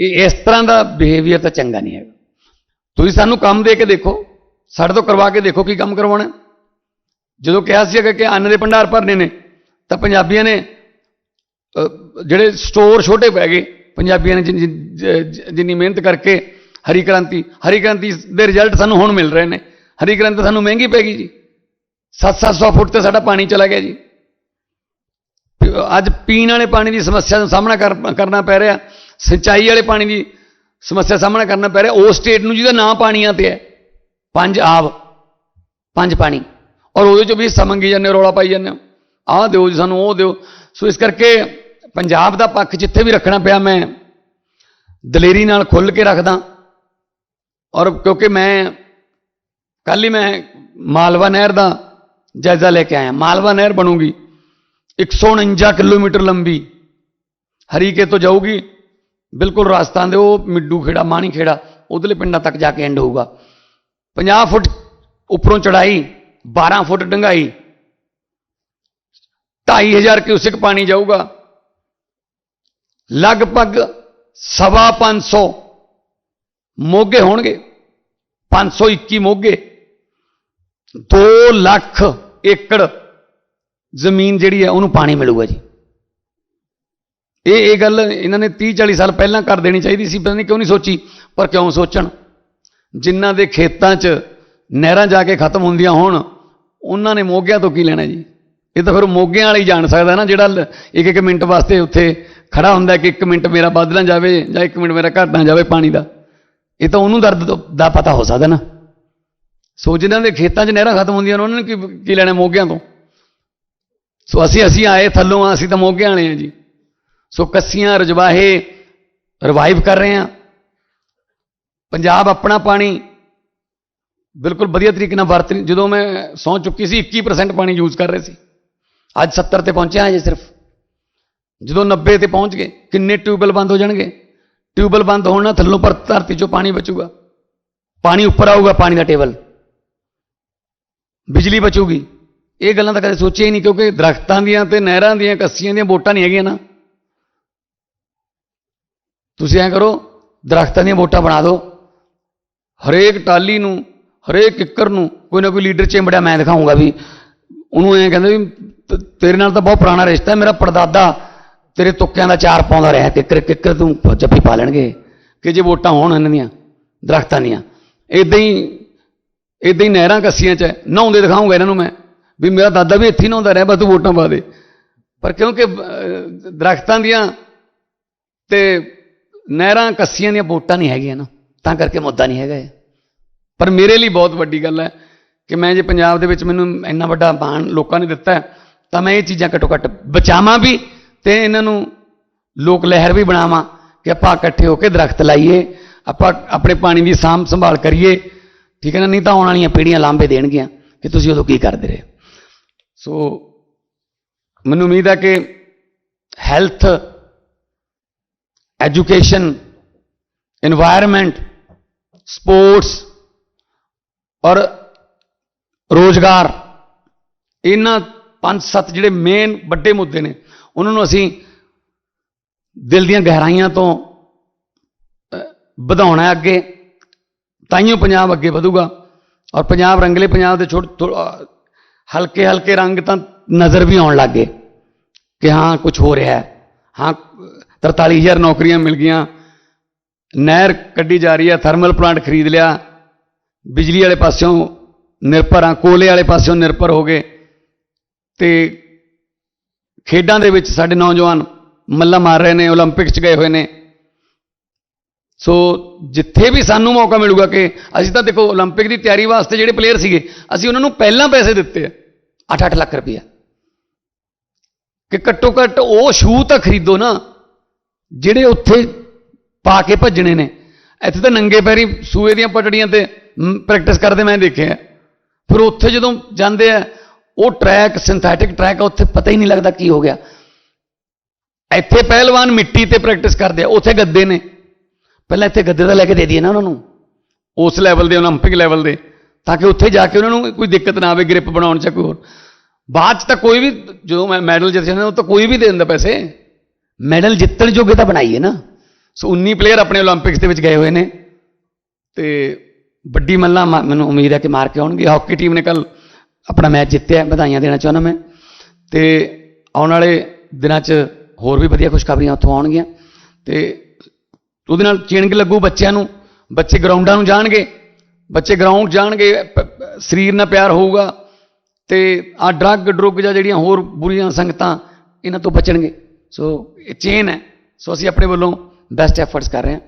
ਇਹ ਇਸ ਤਰ੍ਹਾਂ ਦਾ ਬਿਹੇਵੀਅਰ ਤਾਂ ਚੰਗਾ ਨਹੀਂ ਹੈਗਾ। ਤੁਸੀਂ ਸਾਨੂੰ ਕੰਮ ਦੇ ਕੇ ਦੇਖੋ, ਸਾਡੇ ਤੋਂ ਕਰਵਾ ਕੇ ਦੇਖੋ ਕੀ ਕੰਮ ਕਰਵਾਉਣਾ। ਜਦੋਂ ਕਿਹਾ ਸੀ ਕਿ ਅੰਨ ਦੇ ਭੰਡਾਰ ਭਰਨੇ ਨੇ, ਤਾਂ ਪੰਜਾਬੀਆਂ ਨੇ ਜਿਹੜੇ ਸਟੋਰ ਛੋਟੇ ਪੈ ਗਏ, ਪੰਜਾਬੀਆਂ ਨੇ ਜਿ- ਜਿੰਨੀ ਮਿਹਨਤ ਕਰਕੇ ਹਰੀ ਕ੍ਰਾਂਤੀ ਹਰੀ ਕ੍ਰਾਂਤੀ ਦੇ ਰਿਜ਼ਲਟ ਸਾਨੂੰ ਹੁਣ ਮਿਲ ਰਹੇ ਨੇ। ਹਰੀ ਕ੍ਰਾਂਤੀ ਸਾਨੂੰ ਮਹਿੰਗੀ ਪੈ ਗਈ ਜੀ। 7-700 ਫੁੱਟ ਤੇ ਸਾਡਾ ਪਾਣੀ ਚਲਾ ਗਿਆ ਜੀ। ਅੱਜ ਪੀਣ ਵਾਲੇ ਪਾਣੀ ਦੀ ਸਮੱਸਿਆ ਦਾ ਸਾਹਮਣਾ ਕਰ- ਕਰਨਾ ਪੈ ਰਿਹਾ। ਸਿੰਚਾਈ ਵਾਲੇ ਪਾਣੀ ਦੀ ਸਮੱਸਿਆ ਸਾਹਮਣਾ ਕਰਨਾ ਪੈ ਰਿਹਾ। ਉਸ ਸਟੇਟ ਨੂੰ ਜਿਹਦਾ ਨਾਂ ਪਾਣੀਆਂ ਤੇ ਹੈ ਪੰਜ ਆਬ ਪੰਜ ਪਾਣੀ। ਔਰ ਉਹਦੇ ਚੋਂ ਵੀ ਹਿੱਸਾ ਮੰਗੀ ਜਾਂਦੇ ਹੋ, ਰੌਲਾ ਪਾਈ ਜਾਂਦੇ ਹੋ। ਆਹ ਦਿਓ ਜੀ ਸਾਨੂੰ ਉਹ ਦਿਓ। ਸੋ ਇਸ ਕਰਕੇ ਪੰਜਾਬ ਦਾ ਪੱਖ ਜਿੱਥੇ ਵੀ ਰੱਖਣਾ ਪਿਆ ਮੈਂ ਦਲੇਰੀ ਨਾਲ ਖੁੱਲ ਕੇ ਰੱਖਦਾ। ਔਰ ਕਿਉਂਕਿ ਮੈਂ ਕੱਲ ਹੀ ਮੈਂ ਮਾਲਵਾ ਨਹਿਰ ਦਾ ਜਾਇਜ਼ਾ ਲੈ ਕੇ ਆਇਆ। ਮਾਲਵਾ ਨਹਿਰ ਬਣੂਗੀ। 149 ਕਿਲੋਮੀਟਰ ਲੰਬੀ। ਹਰੀਕੇ ਤੋਂ ਜਾਊਗੀ। ਬਿਲਕੁਲ ਰਾਜਸਥਾਨ ਦੇ, ਉਹ ਮਿੱਡੂ ਖੇੜਾ, ਮਾਣੀ ਖੇੜਾ, ਉਧਰਲੇ ਪਿੰਡਾਂ ਤੱਕ ਜਾ ਕੇ ਐਂਡ ਹੋਊਗਾ। 50 ਫੁੱਟ ਉੱਪਰੋਂ ਚੜਾਈ 12 ਫੁੱਟ ਡੰਗਾਈ 2500 ਕਿਊਸਿਕ ਪਾਣੀ ਜਾਊਗਾ। ਲਗਭਗ ਸਵਾ 500 ਮੋਗੇ ਹੋਣਗੇ 521 ਮੋਗੇ 2 ਲੱਖ ਏਕੜ ਜ਼ਮੀਨ ਜਿਹੜੀ ਹੈ ਉਹਨੂੰ ਪਾਣੀ ਮਿਲੂਗਾ ਜੀ। ਇਹ ਇਹ ਗੱਲ ਇਹਨਾਂ ਨੇ 30 40 ਸਾਲ ਪਹਿਲਾਂ ਕਰ ਦੇਣੀ ਚਾਹੀਦੀ ਸੀ, ਪਤਾ ਨਹੀਂ ਕਿਉਂ ਨਹੀਂ ਸੋਚੀ, ਪਰ ਕਿਉਂ ਸੋਚਣ? ਜਿਨ੍ਹਾਂ ਦੇ ਖੇਤਾਂ 'ਚ ਨਹਿਰਾਂ ਜਾ ਕੇ ਖਤਮ ਹੁੰਦੀਆਂ ਹੋਣ, ਉਹਨਾਂ ਨੇ ਮੋਗਿਆਂ ਤੋਂ ਕੀ ਲੈਣਾ ਜੀ? ਇਹ ਤਾਂ ਫਿਰ ਮੋਗਿਆਂ ਵਾਲਾ ਹੀ ਜਾਣ ਸਕਦਾ ਨਾ, ਜਿਹੜਾ ਲ- ਇੱਕ ਇੱਕ ਮਿੰਟ ਵਾਸਤੇ ਉੱਥੇ ਖੜਾ ਹੁੰਦਾ ਕਿ ਇੱਕ ਮਿੰਟ ਮੇਰਾ ਵੱਧ ਨਾ ਜਾਵੇ ਜਾਂ ਇੱਕ ਮਿੰਟ ਮੇਰਾ ਘਟ ਨਾ ਜਾਵੇ ਪਾਣੀ ਦਾ। ਇਹ ਤਾਂ ਉਹਨੂੰ ਦਰਦ ਦਾ ਪਤਾ ਹੋ ਸਕਦਾ ਨਾ। ਸੋ ਜਿਨ੍ਹਾਂ ਦੇ ਖੇਤਾਂ 'ਚ ਨਹਿਰਾਂ ਖਤਮ ਹੁੰਦੀਆਂ ਨੇ, ਉਹਨਾਂ ਨੇ ਕੀ ਕੀ ਲੈਣਾ ਮੋਗਿਆਂ ਤੋਂ? ਸੋ ਅਸੀਂ ਅਸੀਂ ਆਏ ਥੱਲੋਂ ਆ ਅਸੀਂ ਤਾਂ ਮੋਗਿਆਂ ਵਾਲੇ ਆ ਜੀ। ਸੋ ਕੱਸੀਆਂ ਰਜਵਾਹੇ ਰਿਵਾਈਵ ਕਰ ਰਹੇ ਆ ਪੰਜਾਬ ਆਪਣਾ ਪਾਣੀ ਬਿਲਕੁਲ ਵਧੀਆ ਤਰੀਕੇ ਨਾਲ ਵਰਤ ਰਹੀ- ਜਦੋਂ ਮੈਂ ਸੌਂ ਚੁੱਕੀ ਸੀ 21% ਪਾਣੀ ਯੂਜ਼ ਕਰ ਰਹੇ ਸੀ ਅੱਜ 70 ਤੇ ਪਹੁੰਚਿਆ ਜੇ ਸਿਰਫ ਜਦੋਂ 90 ਤੇ ਪਹੁੰਚ ਗਏ ਕਿੰਨੇ ਟਿਊਬਵੈਲ ਬੰਦ ਹੋ ਜਾਣਗੇ ਟਿਊਬਵੈਲ ਬੰਦ ਹੋਣ ਨਾਲ ਥੱਲੋਂ ਪਰ ਧਰਤੀ 'ਚੋਂ ਪਾਣੀ ਬਚੂਗਾ ਪਾਣੀ ਉੱਪਰ ਆਊਗਾ ਪਾਣੀ ਦਾ ਟੇਬਲ ਬਿਜਲੀ ਬਚੂਗੀ ਇਹ ਗੱਲਾਂ ਤਾਂ ਕਦੇ ਸੋਚਿਆ ਹੀ ਨਹੀਂ ਕਿਉਂਕਿ ਦਰਖਤਾਂ ਦੀਆਂ ਤੇ ਨਹਿਰਾਂ ਦੀਆਂ ਕੱਸੀਆਂ ਦੀਆਂ ਵੋਟਾਂ ਨਹੀਂ ਹੈਗੀਆਂ ਨਾ ਤੁਸੀਂ ਐਂ ਕਰੋ ਦਰਖਤਾਂ ਦੀਆਂ ਵੋਟਾਂ ਬਣਾ ਦਿਓ। ਹਰੇਕ ਟਾਲੀ ਨੂੰ ਹਰੇਕ ਕਿੱਕਰ ਨੂੰ ਕੋਈ ਨਾ ਕੋਈ ਲੀਡਰ ਚਿੰਬੜਿਆ ਮੈਂ ਦਿਖਾਉਂਗਾ ਵੀ ਉਹਨੂੰ ਐਂ ਕਹਿੰਦੇ ਵੀ ਤੇਰੇ ਨਾਲ ਤਾਂ ਬਹੁਤ ਪੁਰਾਣਾ ਰਿਸ਼ਤਾ ਹੈ ਮੇਰਾ ਪੜਦਾਦਾ ਤੇਰੇ ਤੁੱਕਿਆਂ ਦਾ ਚਾਰ ਪਾਉਂਦਾ ਰਿਹਾ ਕਿੱਕਰ ਕਿੱਕਰ ਤੂੰ ਜੱਫੀ ਪਾ ਲੈਣਗੇ ਕਿ ਜੇ ਵੋਟਾਂ ਹੋਣ ਇਹਨਾਂ ਦੀਆਂ ਦਰਖਤਾਂ ਦੀਆਂ। ਇਦਾਂ ਹੀ ਇਦਾਂ ਹੀ ਨਹਿਰਾਂ ਕੱਸੀਆਂ 'ਚ ਨਹਾਉਂਦੇ ਦਿਖਾਉਂਗਾ ਇਹਨਾਂ ਨੂੰ ਮੈਂ ਵੀ ਮੇਰਾ ਦਾਦਾ ਵੀ ਇੱਥੇ ਹੀ ਨਹਾਉਂਦਾ ਰਿਹਾ ਬਸ ਤੂੰ ਵੋਟਾਂ ਪਾ ਦੇ। ਪਰ ਕਿਉਂਕਿ ਅਹ, ਦਰਖਤਾਂ ਦੀਆਂ ਤੇ ਨਹਿਰਾਂ ਕੱਸੀਆਂ ਦੀਆਂ ਵੋਟਾਂ ਨਹੀਂ ਹੈਗੀਆਂ ਨਾ, ਤਾਂ ਕਰਕੇ ਮੁੱਦਾ ਨਹੀਂ ਹੈਗਾ ਇਹ। ਪਰ ਮੇਰੇ ਲਈ ਬਹੁਤ ਵੱਡੀ ਗੱਲ ਹੈ ਕਿ ਮੈਂ ਜੇ ਪੰਜਾਬ ਦੇ ਵਿੱਚ ਮੈਨੂੰ ਇੰਨਾ ਵੱਡਾ ਮਾਣ ਲੋਕਾਂ ਨੇ ਦਿੱਤਾ ਤਾਂ ਮੈਂ ਇਹ ਚੀਜ਼ਾਂ ਘੱਟੋ ਘੱਟ ਬਚਾਵਾਂ ਵੀ ਤੇ ਇਹਨਾਂ ਨੂੰ ਲੋਕ ਲਹਿਰ ਵੀ ਬਣਾਵਾਂ ਕਿ ਆਪਾਂ ਇਕੱਠੇ ਹੋ ਕੇ ਦਰਖਤ ਲਾਈਏ, ਆਪਾਂ ਆਪਣੇ ਪਾਣੀ ਦੀ ਸਾਂਭ ਸੰਭਾਲ ਕਰੀਏ, ਠੀਕ ਹੈ ਨਾ? ਨਹੀਂ ਤਾਂ ਆਉਣ ਵਾਲੀਆਂ ਪੀੜ੍ਹੀਆਂ ਲਾਂਭੇ ਦੇਣਗੀਆਂ ਕਿ ਤੁਸੀਂ ਉਦੋਂ ਕੀ ਕਰਦੇ ਰਹੇ। ਸੋ ਮੈਨੂੰ ਉਮੀਦ ਹੈ ਕਿ ਹੈਲਥ एजुकेशन एनवायरमेंट स्पोर्ट्स ਔਰ ਰੋਜ਼ਗਾਰ। ਇਹਨਾਂ ਪੰਜ ਸੱਤ ਜਿਹੜੇ ਮੇਨ ਵੱਡੇ ਮੁੱਦੇ ਨੇ, ਉਹਨਾਂ ਨੂੰ ਅਸੀਂ ਦਿਲ ਦੀਆਂ ਗਹਿਰਾਈਆਂ ਤੋਂ ਵਧਾਉਣਾ ਅੱਗੇ। ਤਾਈਓ ਪੰਜਾਬ ਅੱਗੇ ਵਧੂਗਾ। ਔਰ ਪੰਜਾਬ ਰੰਗਲੇ ਪੰਜਾਬ ਦੇ ਛੋਟੇ ਹਲਕੇ ਹਲਕੇ ਰੰਗ ਤਾਂ ਨਜ਼ਰ ਵੀ ਆਉਣ ਲੱਗੇ ਕਿ ਹਾਂ ਕੁਝ ਹੋ ਰਿਹਾ ਹੈ। ਹਾਂ 43000 ਨੌਕਰੀਆਂ ਮਿਲ ਗਈਆਂ ਨਹਿਰ ਕੱਢੀ ਜਾ ਰਹੀ ਹੈ ਥਰਮਲ ਪਲਾਂਟ ਖਰੀਦ ਲਿਆ ਬਿਜਲੀ ਵਾਲੇ ਪਾਸਿਓਂ ਨਿਰਭਰ ਆ ਕੋਲੇ ਵਾਲੇ ਪਾਸਿਓਂ ਨਿਰਭਰ ਹੋ ਗਏ ਤੇ ਖੇਡਾਂ ਦੇ ਵਿੱਚ ਸਾਡੇ ਨੌਜਵਾਨ ਮੱਲਾ ਮਾਰ ਰਹੇ ਨੇ 올림픽 'ਚ ਗਏ ਹੋਏ ਨੇ ਸੋ ਜਿੱਥੇ ਵੀ ਸਾਨੂੰ ਮੌਕਾ ਮਿਲੂਗਾ ਕਿ ਅਸੀਂ ਤਾਂ ਦੇਖੋ 올림픽 ਦੀ ਤਿਆਰੀ ਵਾਸਤੇ ਜਿਹੜੇ ਪਲੇਅਰ ਸੀਗੇ ਅਸੀਂ ਉਹਨਾਂ ਨੂੰ ਪਹਿਲਾਂ ਪੈਸੇ ਦਿੱਤੇ ਆ 8-8 ਲੱਖ ਰੁਪਇਆ ਕਿ ਘੱਟੋ ਘੱਟ ਉਹ ਸ਼ੂ ਤਾਂ ਖਰੀਦੋ ਨਾ ਜਿਹੜੇ ਉੱਥੇ ਪਾ ਕੇ ਭੱਜਣੇ ਨੇ ਇੱਥੇ ਤਾਂ ਨੰਗੇ ਪੈਰੀ ਸੂਏ ਦੀਆਂ ਪਟੜੀਆਂ ਤੇ ਪ੍ਰੈਕਟਿਸ ਕਰਦੇ ਮੈਂ ਦੇਖਿਆ ਫਿਰ ਉੱਥੇ ਜਦੋਂ ਜਾਂਦੇ ਆ ਉਹ ਟਰੈਕ ਸਿੰਥੈਟਿਕ ਟਰੈਕ ਆ ਉੱਥੇ ਪਤਾ ਹੀ ਨਹੀਂ ਲੱਗਦਾ ਕੀ ਹੋ ਗਿਆ ਇੱਥੇ ਪਹਿਲਵਾਨ ਮਿੱਟੀ ਤੇ ਪ੍ਰੈਕਟਿਸ ਕਰਦੇ ਆ ਉੱਥੇ ਗੱਦੇ ਨੇ ਪਹਿਲਾਂ ਇੱਥੇ ਗੱਦੇ ਦਾ ਲੈ ਕੇ ਦੇ ਦਈਏ ਨਾ ਉਹਨਾਂ ਨੂੰ ਉਸ ਲੈਵਲ ਦੇ 올림픽 ਲੈਵਲ ਦੇ ਤਾਂ ਕਿ ਉੱਥੇ ਜਾ ਕੇ ਉਹਨਾਂ ਨੂੰ ਕੋਈ ਦਿੱਕਤ ਨਾ ਆਵੇ ਗ੍ਰਿਪ ਬਣਾਉਣ 'ਚ ਕੋਈ ਹੋਰ ਬਾਅਦ ਚ ਤਾਂ ਕੋਈ ਵੀ, ਜਦੋਂ ਮੈਂ ਮੈਡਲ ਜਿੱਤ ਨਾ ਉਹ ਤਾਂ ਕੋਈ ਵੀ ਦੇ ਦਿੰਦਾ ਪੈਸੇ। ਮੈਡਲ ਜਿੱਤਣ ਜੋਗੇ ਤਾਂ ਬਣਾਈਏ ਨਾ। ਸੋ 19 ਪਲੇਅਰ ਆਪਣੇ 올림픽ਸ ਦੇ ਵਿੱਚ ਗਏ ਹੋਏ ਨੇ। ਤੇ ਵੱਡੀ ਮੱਲਾ ਮੈਨੂੰ ਉਮੀਦ ਹੈ ਕਿ ਮਾਰ ਕੇ ਆਉਣਗੇ। ਹਾਕੀ ਟੀਮ ਨੇ ਕੱਲ ਆਪਣਾ ਮੈਚ ਜਿੱਤਿਆ, ਵਧਾਈਆਂ ਦੇਣਾ ਚਾਹੁੰਦਾ ਮੈਂ। ਤੇ ਆਉਣ ਵਾਲੇ ਦਿਨਾਂ 'ਚ ਹੋਰ ਵੀ ਵਧੀਆ ਖੁਸ਼ਖਬਰੀਆਂ ਉੱਥੋਂ ਆਉਣਗੀਆਂ। ਤੇ ਉਹਦੇ ਨਾਲ ਚੇਨਗ ਲੱਗੂ ਬੱਚਿਆਂ ਨੂੰ। ਬੱਚੇ ਗਰਾਊਂਡਾਂ ਨੂੰ ਜਾਣਗੇ। ਬੱਚੇ ਗਰਾਊਂਡ ਜਾਣਗੇ। ਸਰੀਰ ਨਾਲ ਪਿਆਰ ਹੋਊਗਾ। ਤੇ ਆ ਡਰੱਗ ਡਰੁੱਗ ਜਾਂ ਜਿਹੜੀਆਂ ਹੋਰ ਬੁਰੀਆਂ ਸੰਗਤਾਂ, ਇਹਨਾਂ ਤੋਂ ਬਚਣਗੇ। ਸੋ ਇਹ ਚੇਨ ਹੈ। ਸੋ ਅਸੀਂ ਆਪਣੇ ਵੱਲੋਂ ਬੈਸਟ ਐਫਰਟਸ ਕਰ ਰਹੇ ਹਾਂ।